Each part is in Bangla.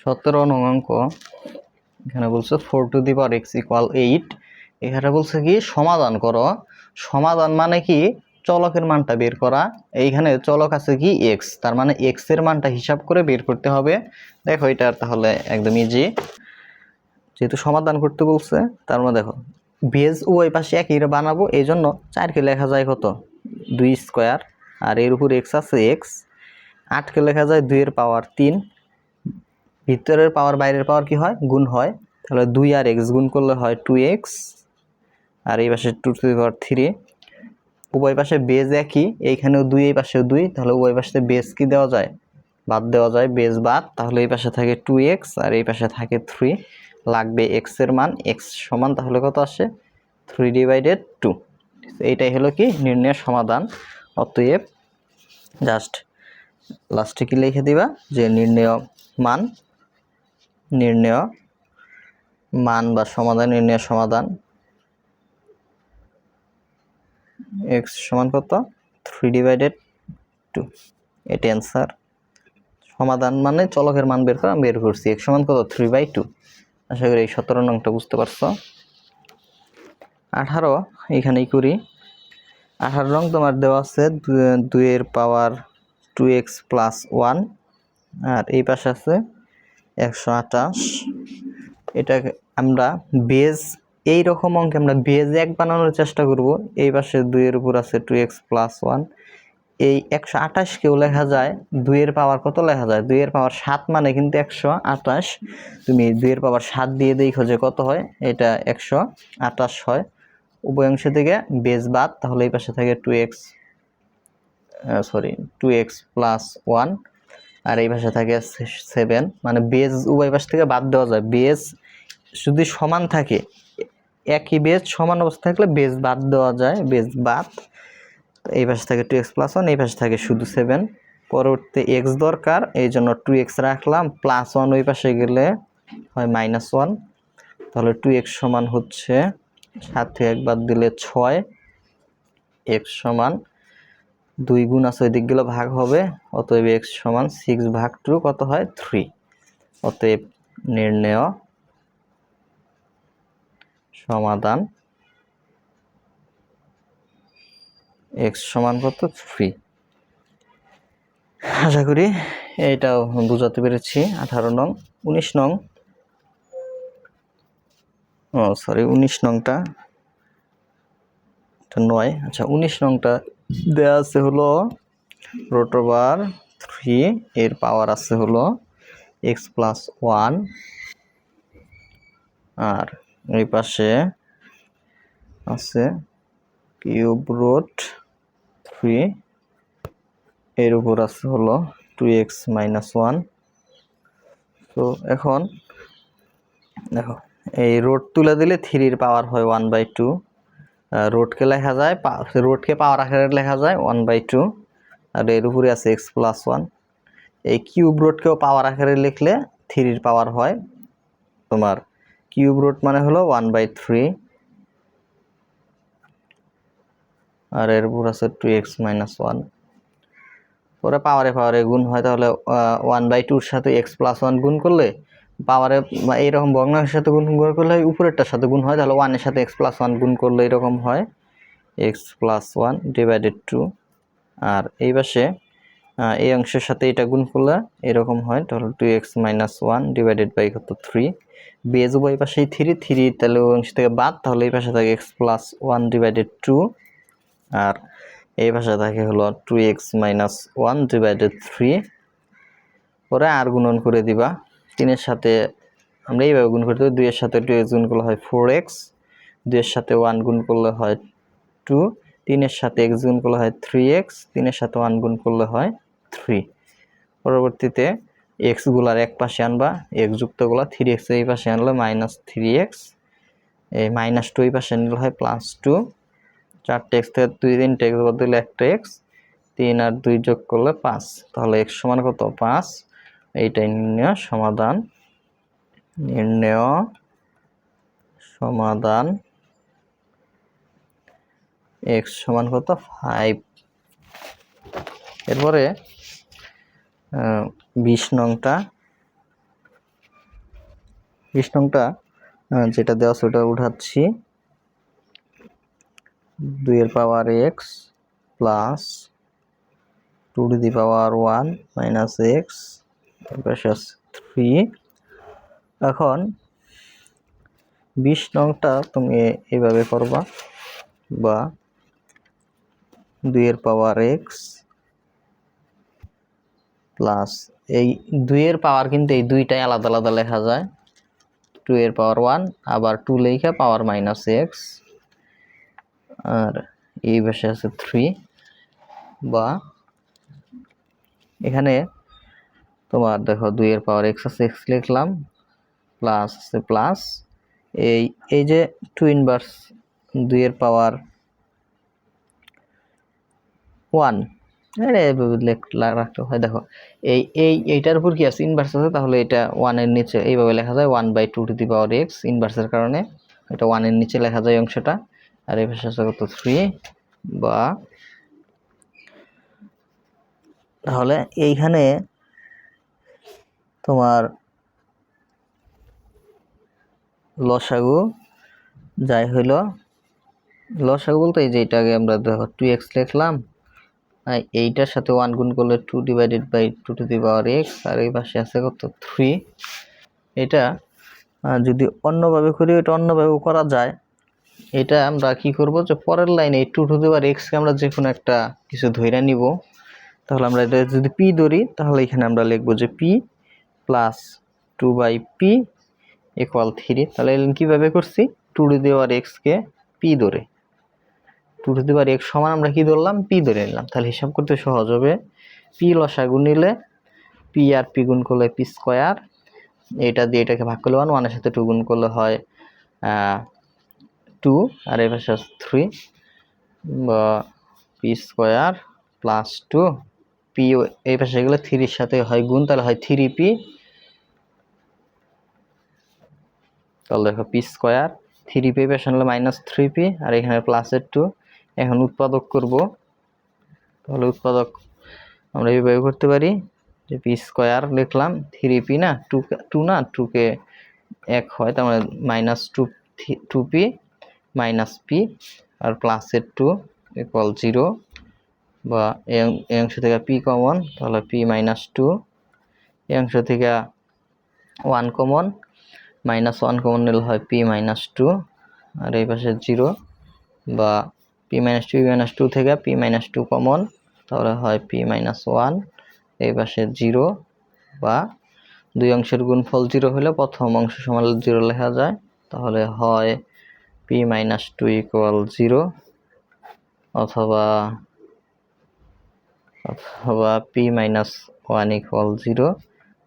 সতেরো নং অঙ্ক। এখানে বলছে four to the power x equal eight এখানে বলছে কি, সমাধান করো। সমাধান মানে কি, চলকের মানটা বের করা। এইখানে চলক আছে কি এক্স তার মানে এক্সের মানটা হিসাব করে বের করতে হবে। দেখো এটা তাহলে একদম ইজি যেহেতু সমাধান করতে বলছে, তার মানে দেখো বেজ ও ওই পাশে একই বানাবো এই জন্য চারকে লেখা যায় কত? দুই স্কোয়ার আর এর উপর এক্স আছে এক্স আটকে লেখা যায় দুইয়ের পাওয়ার তিন। ভিতরের পাওয়ার, বাইরের পাওয়ার কি হয়? গুণ হয়। তাহলে দুই আর এক্স গুণ করলে হয় টু এক্স আর এই পাশে টু টু পাওয়ার থ্রি উভয় পাশে বেজ একই, এইখানেও দুই, এই পাশেও দুই, তাহলে উভয় পাশে বেজ কি দেওয়া যায়? বাদ দেওয়া যায় বেজ বাদ, তাহলে এই পাশে থাকে টু এক্স আর এই পাশে থাকে থ্রি লাগবে এক্সের মান এক্স সমান তাহলে কত আসে? থ্রি ডিভাইডেড টু এইটাই হলো কি? নির্ণয়ের সমাধান। অতএব জাস্ট লাস্টে কি লিখে দিবা? যে নির্ণয় মান নির্ণয়, মান বা সমাধান, নির্ণয় সমাধান। এক্স সমান কত? থ্রি ডিভাইডেড টু এটি অ্যান্সার সমাধান মানে চলকের মান বের করা বের করছি। এক্স সমান কত? থ্রি বাই টু আশা করি এই সতেরো নংটা বুঝতে পারছ। আঠারো, এখানেই করি। আঠারো নং তোমার দেওয়া আছে দু- দুইয়ের power two x plus one আর এই পাশে আছে একশো আঠাশ। এটাকে আমরা বেজ, এই রকম অঙ্কে আমরা বেজ এক বানানোর চেষ্টা করব। এই পাশে দুইয়ের উপর আছে টু এক্স প্লাস ওয়ান। এই একশো আঠাশকেও লেখা যায় দুইয়ের পাওয়ার কত লেখা যায়? দুইয়ের পাওয়ার সাত মানে কিন্তু একশো আঠাশ। তুমি দুইয়ের পাওয়ার সাত দিয়ে দেখো যে কত হয়, এটা একশো আঠাশ হয়। উভয় অংশ থেকে বেজ বাদ, তাহলে এই পাশে থাকে two x sorry two x plus one. আর এই পাশে থাকে সেভেন মানে বেজ উভয় পাশ থেকে বাদ দেওয়া যায়। বেজ যদি সমান থাকে, একই বেজ সমান অবস্থা থাকলে বেজ বাদ দেওয়া যায়, বেজ বাদ। এই পাশে থাকে টু এক্স প্লাস ওয়ান এই পাশে থাকে শুধু সেভেন পরবর্তী এক্স দরকার, এই জন্য টু এক্স রাখলাম প্লাস ওয়ান ওই পাশে গেলে হয় মাইনাস ওয়ান তাহলে টু এক্স সমান হচ্ছে সাত থেকে একবার দিলে ছয় এক্স সমান দুই গুণ আছে, ওই দিকগুলো ভাগ হবে। অতএব এক্স সমান সিক্স ভাগ টু কত হয়? থ্রি অতএব নির্ণয় সমাধান এক্স সমান কত? থ্রি আশা করি এইটাও বুঝাতে পেরেছি। আঠারো নং, উনিশ নং। ও সরি উনিশ নংটা। নয় আচ্ছা উনিশ নংটা দেওয়া আছে হলো রোটোবার থ্রি এর পাওয়ার আছে হলো এক্স প্লাস ওয়ান আর এই পাশে আছে কিউব রুট থ্রি এর উপর আছে হলো টু এক্স মাইনাস ওয়ান তো এখন দেখো, এই রোড তুলে দিলে থ্রির পাওয়ার হয় ওয়ান বাই টু রোডকে লেখা যায় রোডকে পাওয়ার আকারে লেখা যায় ওয়ান বাই টু আর এর উপরে আছে এক্স প্লাস ওয়ান এই কিউব রোডকেও পাওয়ার আকারে লিখলে থ্রির পাওয়ার হয়। তোমার কিউব রুট মানে হলো ওয়ান বাই থ্রি আর এর উপর আছে টু এক্স মাইনাস ওয়ান পরে পাওয়ারে পাওয়ারে গুণ হয়, তাহলে ওয়ান বাই টুর সাথে এক্স প্লাস ওয়ান গুণ করলে পাওয়ারে এইরকম ভগ্নাংশের সাথে গুণ গুণ করলে হয় উপরেরটার সাথে গুণ হয়, তাহলে ওয়ানের সাথে এক্স প্লাস ওয়ান গুণ করলে এরকম হয়। X plus one divided two আর এই পাশে এই অংশের সাথে এটা গুণ করলে এরকম হয়, তাহলে two x minus one divided by কত? থ্রি বেজ উভয় পাশেই থ্রি থ্রি তাহলে ওই অংশ থেকে বাদ, তাহলে এই পাশে থাকে x plus one divided two আর এই পাশে থাকে হলো two x minus one divided three পরে আর গুণন করে দিবা। তিনের সাথে আমরা এইভাবে গুণ করতে পারি দুইয়ের সাথে টু এক্স গুণ করলে হয় ফোর এক্স দুইয়ের সাথে ওয়ান গুণ করলে হয় টু তিনের সাথে এক্স গুণ করলে হয় থ্রি এক্স তিনের সাথে ওয়ান গুণ করলে হয় থ্রি পরবর্তীতে এক্সগুলার এক পাশে আনবা এক্স যুক্তগুলা থ্রি এক্স এই পাশে আনলে মাইনাস থ্রি এক্স এই মাইনাস টু এই পাশে নিলে হয় প্লাস টু চারটে এক্স থেকে দুই, তিনটে এক্স বদলে একটা এক্স তিন আর দুই যোগ করলে পাঁচ। তাহলে এক্স সমান কত? পাঁচ। এইটাই নির্ণয়, সমাধান। নির্ণয়, সমাধান। এক্স সমান কত? ফাইভ এরপরে বিশ নংটা। বিশ নংটা যেটা দেওয়া ওটা উঠাচ্ছি। দুইয়ের power x plus two two the power one minus x আছে থ্রি এখন বিশ নংটা তুমি এইভাবে করবা বা দুইয়ের পাওয়ার এক্স প্লাস এই দুইয়ের পাওয়ার কিন্তু এই দুইটাই আলাদা আলাদা লেখা যায়। টু এর পাওয়ার ওয়ান আবার টু লেখা পাওয়ার মাইনাস এক্স আর এই পাশে আছে থ্রি বা এখানে তোমার দেখো দুইয়ের পাওয়ার এক্স আছে এক্স লিখলাম প্লাস আছে প্লাস এই এই যে টু ইনভার্স দুইয়ের পাওয়ার ওয়ান রাখতে হয়, দেখো, এই এই, এইটার উপর কি আছে ইনভার্স আছে, তাহলে এটা ওয়ানের নিচে, এইভাবে লেখা যায় one by two two the power x ইনভার্সের কারণে, এটা ওয়ানের নিচে লেখা যায় অংশটা, আর এই পাশে আছে কত থ্রি বা, তাহলে এইখানে তোমার লসাগু, যাই হইল। লসাগু বলতে এই যে এটাকে আমরা দেখো টু এক্স লিখলাম এইটার সাথে ওয়ান গুণ করলে two divided by two to the power x আর এই পাশে আছে কত? থ্রি এটা যদি অন্যভাবে করি, এটা অন্যভাবেও করা যায়। এটা আমরা কি করব? যে পরের লাইনে টু টু দি পাওয়ার এক্সকে আমরা যে কোনো একটা কিছু ধইরা নিব। তাহলে আমরা এটা যদি পি ধরি, তাহলে এখানে আমরা লিখব যে p plus two by p equal three তাহলে কীভাবে করছি? টু টু দি পাওয়ার এক্সকে পি ধরে। Two to the power x সমান আমরা কি ধরলাম? পি ধরে নিলাম। তাহলে হিসাব করতে সহজ হবে। পি লসাগু নিলে পি আর পি গুণ করলে পি স্কোয়ার এটা দিয়ে এটাকে ভাগ করলে ওয়ান ওয়ানের সাথে টু গুণ করলে হয় টু আর এই পাশে থ্রি বা p square plus two p এই পাশে গেলে থ্রির সাথে হয় গুণ, তাহলে হয় থ্রি পি তাহলে দেখো পি স্কোয়ার থ্রি পি পাশে হলো মাইনাস থ্রি পি আর এখানে প্লাসের টু এখন উৎপাদক করব। তাহলে উৎপাদক আমরা এইভাবে করতে পারি যে পি স্কোয়ার লিখলাম থ্রি পি না? টু টু না? টুকে এক হয়, তার মানে minus two two p minus p আর প্লাসের টু ইকুয়াল জিরো বা এই অংশ থেকে পি কমন তাহলে পি মাইনাস টু এই অংশ থেকে one common minus one common নিলে হয় পি মাইনাস টু আর এই পাশে জিরো বা p minus two minus two থেকে পি মাইনাস টু কমন তাহলে হয় পি মাইনাস ওয়ান এই পাশে জিরো বা দুই অংশের গুণফল জিরো হলে প্রথম অংশ সমান জিরো লেখা যায়, তাহলে হয় p minus two equal zero অথবা অথবা p minus one equal zero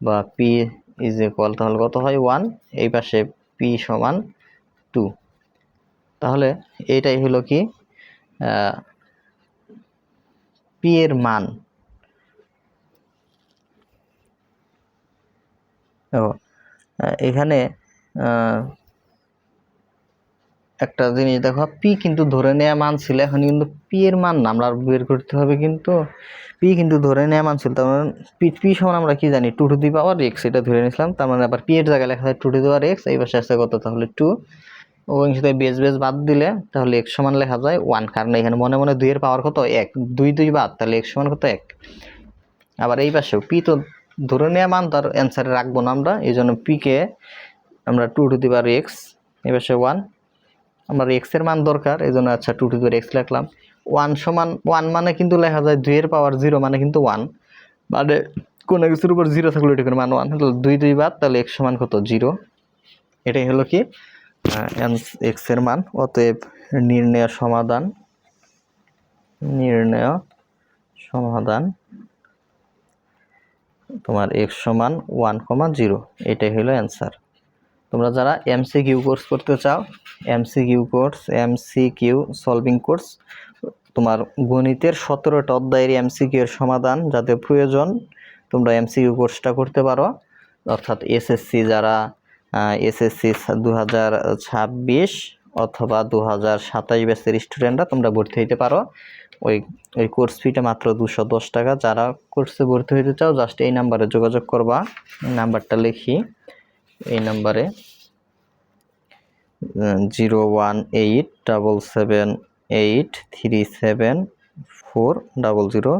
বা পি ইজ ইকুয়াল তাহলে কত হয়? ওয়ান এই পাশে পি সমান টু তাহলে এইটাই হলো কি? পি এর মান। ও এখানে একটা জিনিস, দেখো, পি কিন্তু ধরে নেওয়া মান ছিল এখন কিন্তু পি এর মান না, আমরা বের করতে হবে কিন্তু পি কিন্তু ধরে নেওয়া মান ছিল তার মানে পি পি সমান আমরা কি জানি two to the power x এটা ধরে নিয়েছিলাম, তার মানে আবার পি এর জায়গায় লেখা হয় two to the power x এই পাশে আছে কত, তাহলে টু ও সাথে বেস বেস বাদ দিলে, তাহলে এক্স সমান লেখা যায় ওয়ান কারণ এখানে মনে মনে দুইয়ের পাওয়ার কত, এক, দুই দুই বাদ, তাহলে এক্স সমান কত, এক। আবার এই পাশেও, পি তো ধরে নেওয়া মান, তার অ্যান্সারে রাখব না আমরা, এই জন্য পিকে আমরা two to the power x এই পাশে ওয়ান আমার এক্সের মান দরকার, এই জন্য আচ্ছা টু টু দি এক্স লিখলাম। ওয়ান সমান ওয়ান মানে কিন্তু লেখা যায় দুইয়ের পাওয়ার জিরো মানে কিন্তু ওয়ান মানে কোনো কিছুর উপর জিরো থাকলে ওইটা মান ওয়ান দুই দুই বাদ, তাহলে এক্স সমান কত? জিরো এটাই হলো কি? এক্সের মান, অতএব নির্ণয় সমাধান। নির্ণয় সমাধান। তোমার এক্স সমান ওয়ান কমা জিরো এটাই হলো অ্যান্সার তোমরা যারা এমসি কিউ কোর্স করতে চাও MC Q course MC Q solving course তোমার গণিতের সতেরোটা অধ্যায়ের এমসি কিউ এর সমাধান যাতে প্রয়োজন, তোমরা এমসি কিউ কোর্সটা করতে পারো। অর্থাৎ এসএসসি যারা এসএসসি দু হাজার ছাব্বিশ অথবা দু হাজার সাতাশ ব্যাচের স্টুডেন্টরা তোমরা ভর্তি হইতে পারো। ওই ওই কোর্স ফিটা মাত্র দুশো দশ টাকা। যারা কোর্সে ভর্তি হইতে চাও জাস্ট এই নাম্বারে যোগাযোগ করবা। নাম্বারটা লিখি। এই নাম্বারে zero one eight double seven eight three seven four double zero.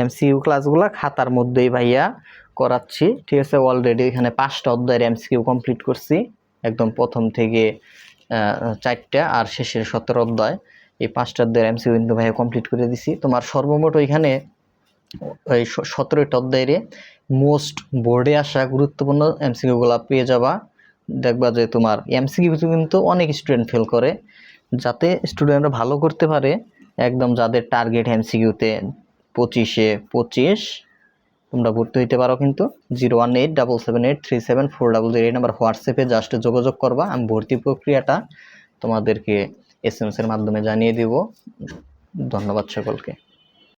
MCQ ক্লাসগুলো খাতার মধ্যেই ভাইয়া করাচ্ছি। ঠিক আছে অলরেডি এখানে পাঁচটা অধ্যায়ের এমসিকিউ কমপ্লিট করছি। একদম প্রথম থেকে চারটা আর শেষের সতেরো অধ্যায়। এই পাঁচটা অধ্যায়ের এমসিকিউ কিন্তু ভাইয়া কমপ্লিট করে দিছি। তোমার সর্বমোট ওইখানে এই সতেরোটা অধ্যায়ের মোস্ট বোর্ডে আসা গুরুত্বপূর্ণ এমসিকিউগুলো পেয়ে যাবা। দেখবা যে তোমার এমসিকিউ কিন্তু অনেক স্টুডেন্ট ফেল করে। যাতে স্টুডেন্টরা ভালো করতে পারে, একদম যাদের টার্গেট এমসিকিউতে পঁচিশে পঁচিশ, তোমরা ভর্তি হইতে পারো কিন্তু zero one eight double seven eight three seven four double zero এই নাম্বার হোয়াটসঅ্যাপে জাস্ট যোগাযোগ করবা, আমি ভর্তি প্রক্রিয়াটা তোমাদেরকে এস এম এর মাধ্যমে জানিয়ে দিব। ধন্যবাদ সকলকে।